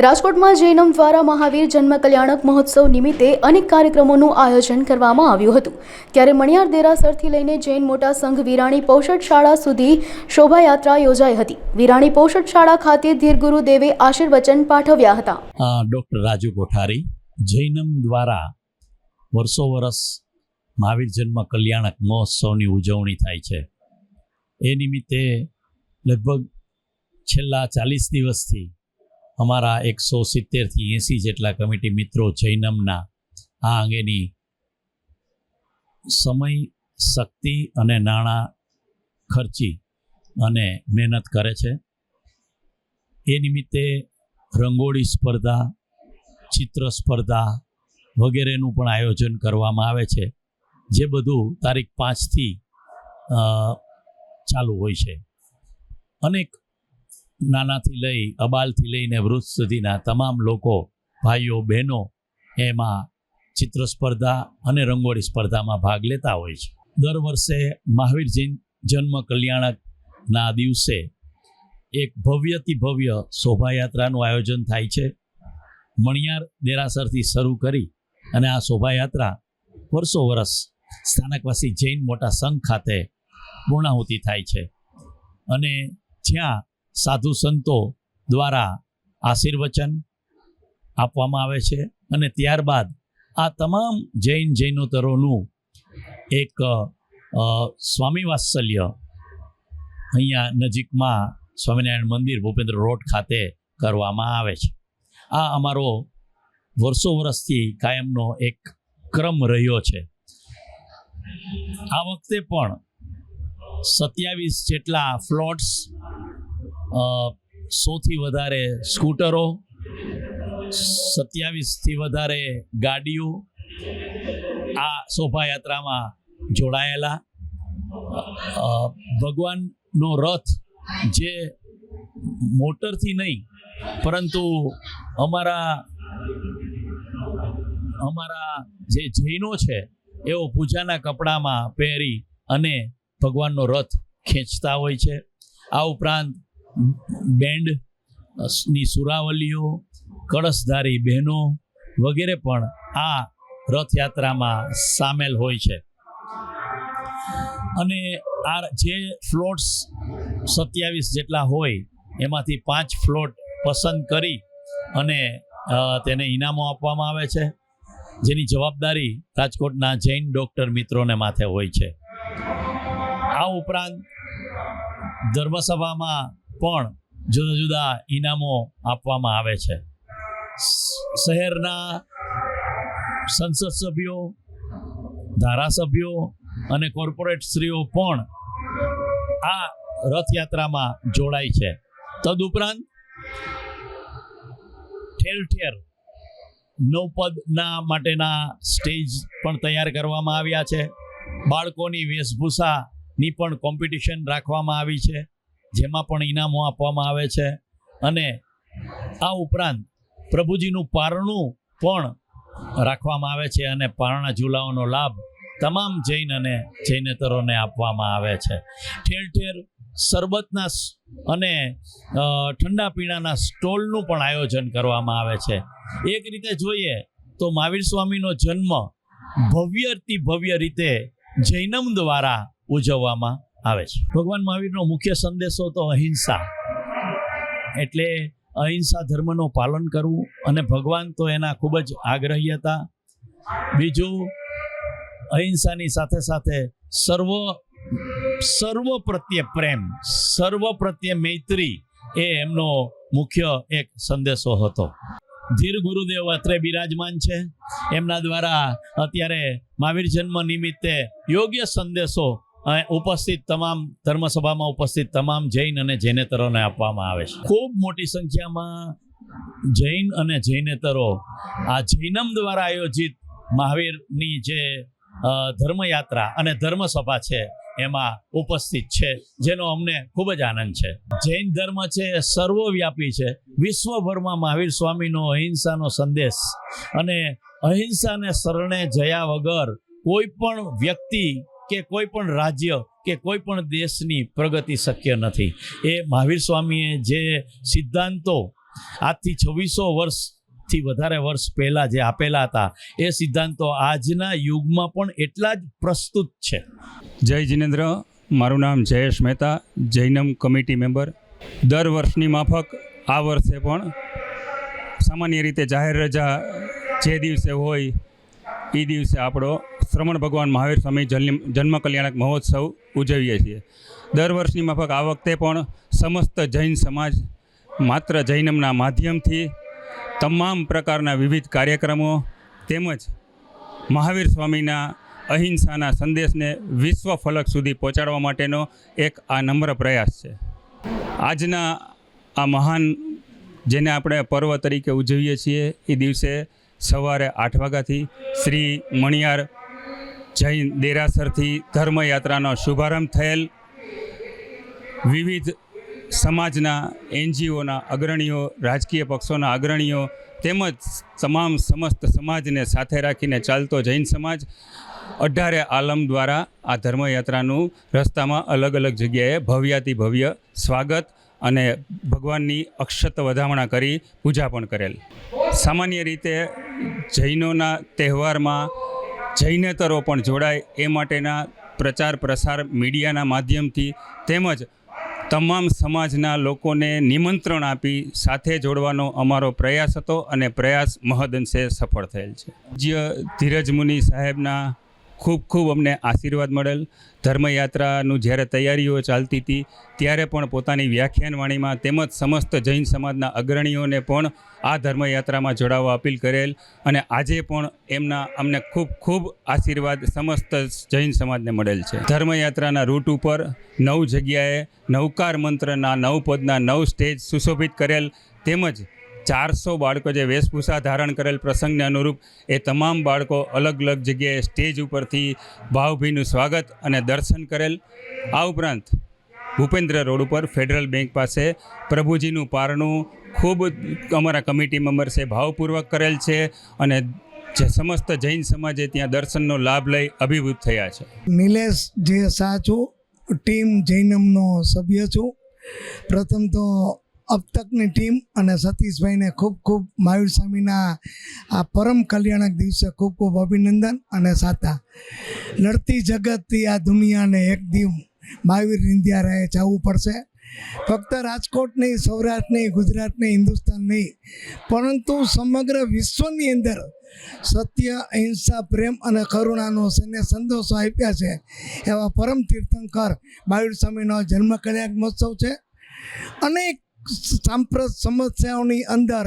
રાજકોટમાં જૈનમ દ્વારા મહાવીર જન્મ કલ્યાણક મહોત્સવ નિમિત્તે અનેક કાર્યક્રમોનું આયોજન કરવામાં આવ્યું હતું. ત્યારે મણિયાર દેરાસરથી લઈને જૈન મોટા સંઘ વિરાણી પૌષટ શાળા સુધી શોભાયાત્રા યોજાઈ હતી. વિરાણી પૌષટ શાળા ખાતે ધીરગુરુ દેવે આશીર્વચન પાઠવ્યા હતા. ડોક્ટર રાજુ કોઠારી જૈનમ દ્વારા વર્ષો વર્ષ મહાવીર જન્મ કલ્યાણક મહોત્સવની ઉજવણી થાય છે. એ નિમિત્તે લગભગ છેલ્લા ચાલીસ દિવસથી અમારા એકસો સિત્તેરથી એંસી જેટલા કમિટી મિત્રો જૈનમના આ અંગેની સમય, શક્તિ અને નાણાં ખર્ચી અને મહેનત કરે છે. એ નિમિત્તે રંગોળી સ્પર્ધા, ચિત્ર સ્પર્ધા વગેરેનું પણ આયોજન કરવામાં આવે છે. જે બધું તારીખ પાંચથી ચાલુ હોય છે. અનેક નાનાથી લઈ, અબાલથી લઈને વૃદ્ધ સુધીના તમામ લોકો, ભાઈઓ, બહેનો એમાં ચિત્ર સ્પર્ધા અને રંગોળી સ્પર્ધામાં ભાગ લેતા હોય છે. દર વર્ષે મહાવીર જન્મ કલ્યાણકના દિવસે એક ભવ્યથી ભવ્ય શોભાયાત્રાનું આયોજન થાય છે. મણિયાર દેરાસરથી શરૂ કરી અને આ શોભાયાત્રા વર્ષો વર્ષ સ્થાનકવાસી જૈન મોટા સંઘ ખાતે પૂર્ણાહુતિ થાય છે. અને જ્યાં સાધુ સંતો દ્વારા આશીર્વચન આપવામાં આવે છે અને ત્યારબાદ આ તમામ જૈન જૈનોતરોનું એક સ્વામીવાત્સલ્ય સ્વામી વાત્સલ્ય અહીંયા નજીકમાં સ્વામિનારાયણ મંદિર ભૂપેન્દ્ર રોડ ખાતે કરવામાં આવે છે. આ અમારો વર્ષો વર્ષથી કાયમનો એક ક્રમ રહ્યો છે. આ વખતે પણ સત્યાવીસ જેટલા ફ્લોટ્સ સોથી વધારે સ્કૂટરો, સત્યાવીસથી વધારે ગાડીઓ આ શોભાયાત્રામાં જોડાયેલા. ભગવાનનો રથ જે મોટરથી નહીં, પરંતુ અમારા અમારા જે જૈનો છે, એઓ પૂજાના કપડામાં પહેરી અને ભગવાનનો રથ ખેંચતા હોય છે. આ ઉપરાંત બેન્ડ, ની સુરાવલીઓ, કળશધારી બહેનો વગેરે પણ આ રથયાત્રામાં સામેલ હોય છે. અને આ જે ફ્લોટ્સ સત્યાવીસ જેટલા હોય, એમાંથી પાંચ ફ્લોટ પસંદ કરી અને તેને ઇનામો આપવામાં આવે છે. જેની જવાબદારી રાજકોટના જૈન ડૉક્ટર મિત્રોને માથે હોય છે. આ ઉપરાંત ધર્મસભામાં પણ જુદા જુદા ઇનામો આપવામાં આવે છે. શહેરના સંસદ સભ્યો, ધારાસભ્યો અને કોર્પોરેટ શ્રીઓ પણ આ રથયાત્રામાં જોડાય છે. તદુપરાંત ઠેર ઠેર નવપદના માટેના સ્ટેજ પણ તૈયાર કરવામાં આવ્યા છે. બાળકોની વેશભૂષાની પણ કોમ્પિટિશન રાખવામાં આવી છે. જેમાં પણ ઇનામો આપવામાં આવે છે. અને આ ઉપરાંત પ્રભુજીનું પારણું પણ રાખવામાં આવે છે અને પારણા ઝુલાઓનો લાભ તમામ જૈન અને જૈનેતરોને આપવામાં આવે છે. ઠેર ઠેર શરબતના અને ઠંડા પીણાના સ્ટોલનું પણ આયોજન કરવામાં આવે છે. એક રીતે જોઈએ તો મહાવીર સ્વામીનો જન્મ ભવ્યથી ભવ્ય રીતે જૈનમ દ્વારા ઉજવવામાં આવે છે. ભગવાન મહાવીરનો મુખ્ય સંદેશો તો અહિંસા. એટલે અહિંસા ધર્મનું પાલન કરવું અને ભગવાન તો એના ખૂબ જ આગ્રહી હતા. બીજું, અહિંસાની સાથે સાથે સર્વ સર્વ પ્રત્યે પ્રેમ, સર્વ પ્રત્યે મૈત્રી એ એમનો મુખ્ય એક સંદેશો હતો. ધીર ગુરુદેવ અત્રે બિરાજમાન છે. એમના દ્વારા અત્યારે મહાવીર જન્મ નિમિત્તે યોગ્ય સંદેશો ઉપસ્થિત તમામ ધર્મસભામાં ઉપસ્થિત તમામ જૈન અને જૈનેતરોને આપવામાં આવે છે. ખૂબ મોટી સંખ્યામાં જૈન અને જૈનેતરો આ જૈનમ દ્વારા આયોજિત મહાવીરની જે ધર્મયાત્રા અને ધર્મસભા છે, એમાં ઉપસ્થિત છે, જેનો અમને ખૂબ જ આનંદ છે. જૈન ધર્મ છે સર્વવ્યાપી છે. વિશ્વભરમાં મહાવીર સ્વામીનો અહિંસાનો સંદેશ અને અહિંસાને શરણે જયા વગર કોઈ પણ વ્યક્તિ કે કોઈ પણ રાજ્ય કે કોઈ પણ દેશની પ્રગતિ શક્ય નથી. એ મહાવીર સ્વામીએ જે સિદ્ધાંતો આજથી છવ્વીસો વર્ષથી વધારે વર્ષ પહેલાં જે આપેલા હતા, એ સિદ્ધાંતો આજના યુગમાં પણ એટલા જ પ્રસ્તુત છે. જય જિનેન્દ્ર, મારું નામ જયેશ મહેતા, જૈનમ કમિટી મેમ્બર. દર વર્ષની માફક આ વર્ષે પણ સામાન્ય રીતે જાહેર રજા જે દિવસે હોય એ દિવસે આપણો શ્રમણ ભગવાન મહાવીર સ્વામી જન્મ કલ્યાણક મહોત્સવ ઉજવીએ છીએ. દર વર્ષની માફક આ વખતે પણ સમસ્ત જૈન સમાજ માત્ર જૈનમના માધ્યમથી તમામ પ્રકારના વિવિધ કાર્યક્રમો તેમજ મહાવીર સ્વામીના અહિંસાના સંદેશને વિશ્વ ફલક સુધી પહોંચાડવા માટેનો એક આ નમ્ર પ્રયાસ છે. આજના આ મહાન જેને આપણે પર્વ તરીકે ઉજવીએ છીએ એ દિવસે સવારે આઠ વાગ્યાથી શ્રી મણિયાર જૈન દેરાસરથી ધર્મયાત્રાનો શુભારંભ થયેલ. વિવિધ સમાજના એનજીઓના અગ્રણીઓ, રાજકીય પક્ષોના અગ્રણીઓ તેમજ તમામ સમસ્ત સમાજને સાથે રાખીને ચાલતો જૈન સમાજ અઢારે આલમ દ્વારા આ ધર્મયાત્રાનું રસ્તામાં અલગ અલગ જગ્યાએ ભવ્યાતિ ભવ્ય સ્વાગત અને ભગવાનની અક્ષત વધામણા કરી પૂજા પણ કરેલ. સામાન્ય રીતે જૈનોના તહેવારમાં જૈનેતરો પણ જોડાય એ માટેના પ્રચાર પ્રસાર મીડિયાના માધ્યમથી તેમજ તમામ સમાજના લોકોને નિમંત્રણ આપી સાથે જોડવાનો અમારો પ્રયાસ હતો અને પ્રયાસ મહદઅંશે સફળ થયેલ છે. પૂજ્ય ધીરજ મુનિ સાહેબના ખૂબ ખૂબ અમને આશીર્વાદ મળેલ. ધર્મયાત્રાનું જ્યારે તૈયારીઓ ચાલતી હતી, ત્યારે પણ પોતાની વ્યાખ્યાનવાણીમાં તેમજ સમસ્ત જૈન સમાજના અગ્રણીઓને પણ આ ધર્મયાત્રામાં જોડાવા અપીલ કરેલ અને આજે પણ એમના અમને ખૂબ ખૂબ આશીર્વાદ સમસ્ત જૈન સમાજને મળેલ છે. ધર્મયાત્રાના રૂટ ઉપર નવ જગ્યાએ નવકાર મંત્રના નવ પદના નવ સ્ટેજ સુશોભિત કરેલ તેમજ ચારસો બાળકો જે વેશભૂષા ધારણ કરેલ પ્રસંગને અનુરૂપ એ તમામ બાળકો અલગ અલગ જગ્યાએ સ્ટેજ ઉપરથી ભાવભીનું સ્વાગત અને દર્શન કરેલ. આ ઉપરાંત ભૂપેન્દ્ર રોડ ઉપર ફેડરલ બેંક પાસે પ્રભુજીનું પારણું ખૂબ અમારા કમિટી મેમ્બર્સે ભાવપૂર્વક કરેલ છે અને જે સમસ્ત જૈન સમાજે ત્યાં દર્શનનો લાભ લઈ અભિભૂત થયા છે. નિલેશ જે છું ટીમ જૈનમનો સભ્ય છું. પ્રથમ તો અબ તકની ટીમ અને સતીશભાઈને ખૂબ ખૂબ મહાવીર સ્વામીના આ પરમ કલ્યાણક દિવસે ખૂબ ખૂબ અભિનંદન અને સાતા. લડતી જગતથી આ દુનિયાને એક દીવ મહાવીર ઇન્ડિયા રહે જવું પડશે. ફક્ત રાજકોટ નહીં, સૌરાષ્ટ્ર નહીં, ગુજરાત નહીં, હિન્દુસ્તાન નહીં, પરંતુ સમગ્ર વિશ્વની અંદર સત્ય, અહિંસા, પ્રેમ અને કરુણાનો સને સંદેશો આપ્યા છે એવા પરમ તીર્થંકર મહાવીર સ્વામીનો જન્મ કલ્યાણ મહોત્સવ છે. અનેક સાંપ્રત સમસ્યાઓની અંદર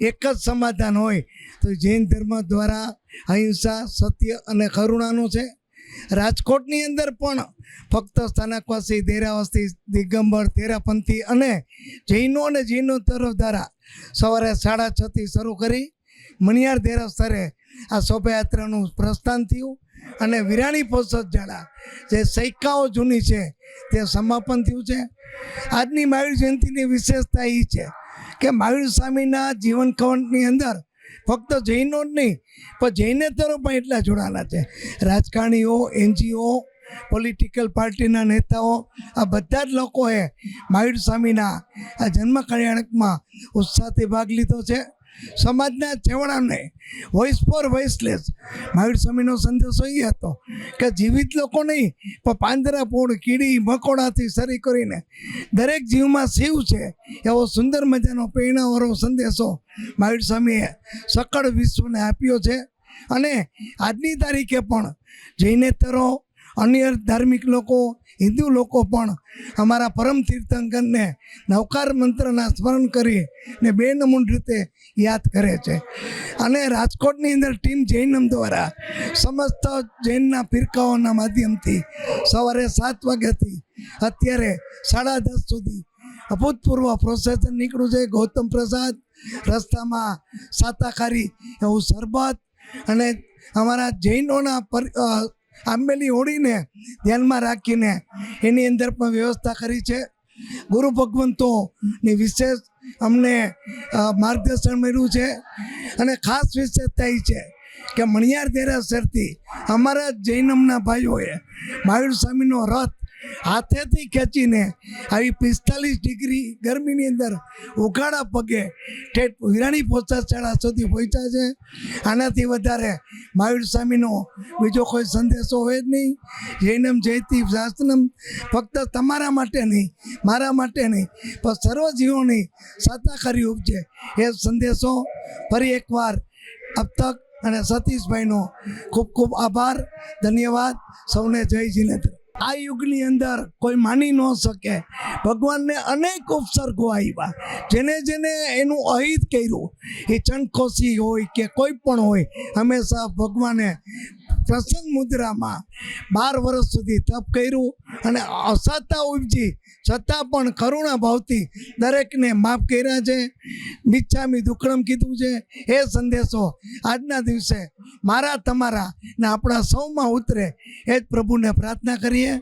એક જ સમાધાન હોય તો જૈન ધર્મ દ્વારા અહિંસા, સત્ય અને કરુણાનું છે. રાજકોટની અંદર પણ ફક્ત સ્થાનકવાસી, દેરાવાસી, દિગંબર, તેરાપંથી અને જૈનો અને જૈનો તરફ દ્વારા સવારે સાડા છથી શરૂ કરી મણિયાર દેરાસરે આ શોભાયાત્રાનું પ્રસ્થાન થયું અને વિરાણી પોષદ જાળા જે સૈકાઓ જૂની છે તે સમાપન થયું છે. આજની મહાવીર જયંતિની વિશેષતા એ છે કે મહાવીર સ્વામીના જીવન કવનની અંદર ફક્ત જૈનો જ નહીં, પણ જૈનેતરો પણ એટલા જોડાયેલા છે. રાજકારણીઓ, એનજીઓ પોલિટિકલ પાર્ટીના નેતાઓ, આ બધા જ લોકોએ મહાવીર સ્વામીના આ જન્મ કલ્યાણકમાં ઉત્સાહથી ભાગ લીધો છે. સમાજના છેવાડાને વોઇસ ફોર વોઇસલેસ મહાવીર સ્વામીનો સંદેશો એ હતો કે જીવિત લોકો નહીં, પણ પાંદરા પોળ કીડી, મકોડાથી શરી કરીને દરેક જીવમાં શિવ છે. એવો સુંદર મજાનો પ્રેરણાવાળો સંદેશો મહાવીર સ્વામીએ સકળ વિશ્વને આપ્યો છે. અને આજની તારીખે પણ જૈનેતરો, અન્ય ધાર્મિક લોકો હિન્દુ લોકો પણ અમારા પરમ તીર્થંકરને નવકાર મંત્રના સ્મરણ કરી ને બે નમૂન રીતે યાદ કરે છે. અને રાજકોટની અંદર ટીમ જૈનમ દ્વારા સમસ્ત જૈનના ફિરકાઓના માધ્યમથી સવારે સાત વાગ્યાથી અત્યારે સાડા દસ સુધી અભૂતપૂર્વ પ્રોસેસન નીકળ્યું છે. ગૌતમ પ્રસાદ રસ્તામાં સાતાખારી એવું શરબત અને અમારા જૈનોના પર આંબેલી હોળીને ધ્યાનમાં રાખીને એની અંદર પણ વ્યવસ્થા કરી છે. ગુરુ ભગવંતોની વિશેષ અમને માર્ગદર્શન મળ્યું છે અને ખાસ વિશેષતા એ છે કે મણિયાર દેરાસરથી અમારા જૈનમના ભાઈઓએ મહાવીર સ્વામીનો રથ હાથેથી ખેંચીને આવી પિસ્તાલીસ ડિગ્રી ગરમીની અંદર ઉઘાડા પગે ઠેઠ વિરાણી પોચાશાળા સુધી પહોંચ્યા છે. આનાથી વધારે મહાવીર સ્વામીનો બીજો કોઈ સંદેશો હોય જ નહીં. જૈનમ જયતી શાસ્ત્રમ. ફક્ત તમારા માટે નહીં, મારા માટે નહીં, પણ સર્વ જીવોની સાતાકારી ઉપજે એ સંદેશો ફરી એકવાર અબ તક અને સતીશભાઈનો ખૂબ ખૂબ આભાર, ધન્યવાદ, સૌને જય જીનેન્દ્ર આ યુગની અંદર કોઈ માની ન શકે. ભગવાનને અનેક ઉપસર્ગો આવ્યા. જેને જેને એનું અહિત કર્યું. એ ચણખોસી હોય કે કોઈ પણ હોય, હંમેશા ભગવાને પ્રસન્ન મુદ્રામાં બાર વર્ષ સુધી તપ કર્યું અને અસાતા ઉપજી, છતાં પણ કરુણા ભાવથી દરેકને માફ કર્યા છે. મિચ્છામી દુકડમ કીધું છે એ સંદેશો, આજના દિવસે મારા, તમારા ને આપણા સૌમાં ઉતરે, એ જ પ્રભુને પ્રાર્થના કરીએ.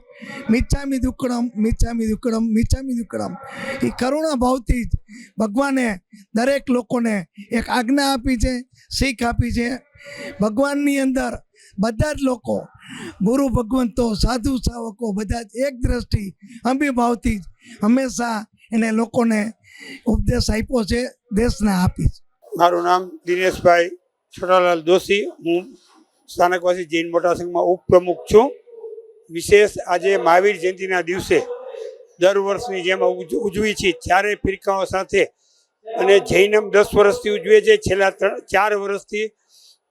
મિચ્છામી દુકડમ મિચ્છામી દુકડમ મિચ્છામી દુકડમ એ કરુણા ભાવથી જ ભગવાને દરેક લોકોને એક આજ્ઞા આપી છે, શીખ આપી છે. ભગવાનની અંદર બધા જ લોકો, ગુરુ ભગવંતો, સાધુ સાવકો, બધા જ એક દ્રષ્ટિ અંબીભાવથી જ હંમેશા એને લોકોને ઉપદેશ આપ્યો છે, દેશને આપી મારું નામ દિનેશભાઈ છોટાલાલ દોશી. હું સ્થાનકવાસી જૈન મોટા સંઘમાં ઉપપ્રમુખ છું. વિશેષ આજે મહાવીર જયંતિના દિવસે દર વર્ષની જેમ ઉજ- ઉજવી છે. ચારે ફિરકાઓ સાથે અને જૈનમ દસ વર્ષથી ઉજવે છે. છેલ્લા ત્રણ, ચાર વર્ષથી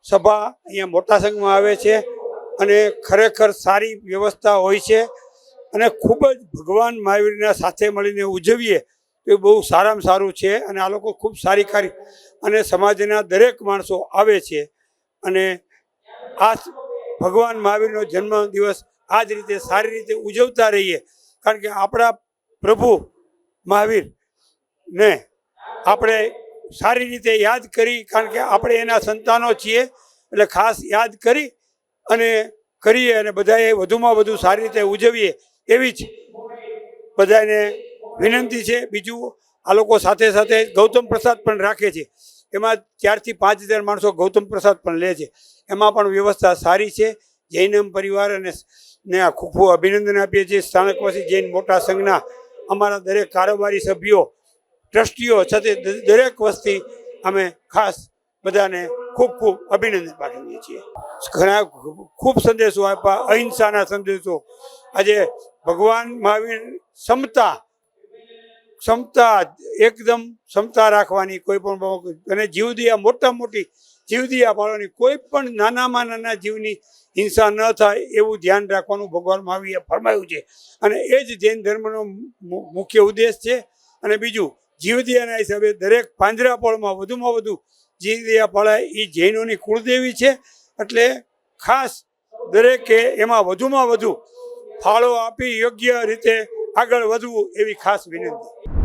સભા અહીંયા મોટા સંઘમાં આવે છે અને ખરેખર સારી વ્યવસ્થા હોય છે અને ખૂબ જ ભગવાન મહાવીરના સાથે મળીને ઉજવીએ એ બહુ સારામાં સારું છે અને આ લોકો ખૂબ સારી કાર્ય અને સમાજના દરેક માણસો આવે છે અને આ ભગવાન મહાવીરનો જન્મ દિવસ આ જ રીતે સારી રીતે ઉજવતા રહીએ કારણ કે આપણા પ્રભુ મહાવીર ને આપણે સારી રીતે યાદ કરી, કારણ કે આપણે એના સંતાનો છીએ, એટલે ખાસ યાદ કરી અને કરીએ અને બધાએ વધુમાં વધુ સારી રીતે ઉજવીએ એવી જ બધાને વિનંતી છે. બીજું, આ લોકો સાથે સાથે ગૌતમ પ્રસાદ પણ રાખે છે. એમાં ચારથી પાંચ હજાર માણસો ગૌતમ પ્રસાદ પણ લે છે. એમાં પણ વ્યવસ્થા સારી છે. જૈનમ પરિવાર અને ને આ ખૂબ અભિનંદન આપીએ છીએ. સ્થાનકવાસી જૈન મોટા સંઘના અમારા દરેક કારોબારી સભ્યો ટ્રસ્ટીઓ સાથે દરેક વસ્તી અમે ખાસ બધાને ખૂબ ખૂબ અભિનંદન પાઠવીએ છીએ. ઘણા ખૂબ સંદેશો આપ્યા, અહિંસાના સંદેશો. આજે ભગવાન મહાવીર ક્ષમતા ક્ષમતા એકદમ ક્ષમતા રાખવાની કોઈ પણ અને જીવદિયા મોટા મોટી જીવદિયા પાડવાની કોઈ પણ નાનામાં નાના જીવની હિંસા ન થાય એવું ધ્યાન રાખવાનું ભગવાન મહાવીરે ફરમાયું છે. અને એ જ જૈન ધર્મનો મુખ્ય ઉદ્દેશ છે. અને બીજું જીવદયાના હિસાબે દરેક પાંજરાપોળમાં વધુમાં વધુ જીવદયા પાળાય એ જૈનોની કુળદેવી છે. એટલે ખાસ દરેકે એમાં વધુમાં વધુ ફાળો આપી યોગ્ય રીતે આગળ વધવું એવી ખાસ વિનંતી.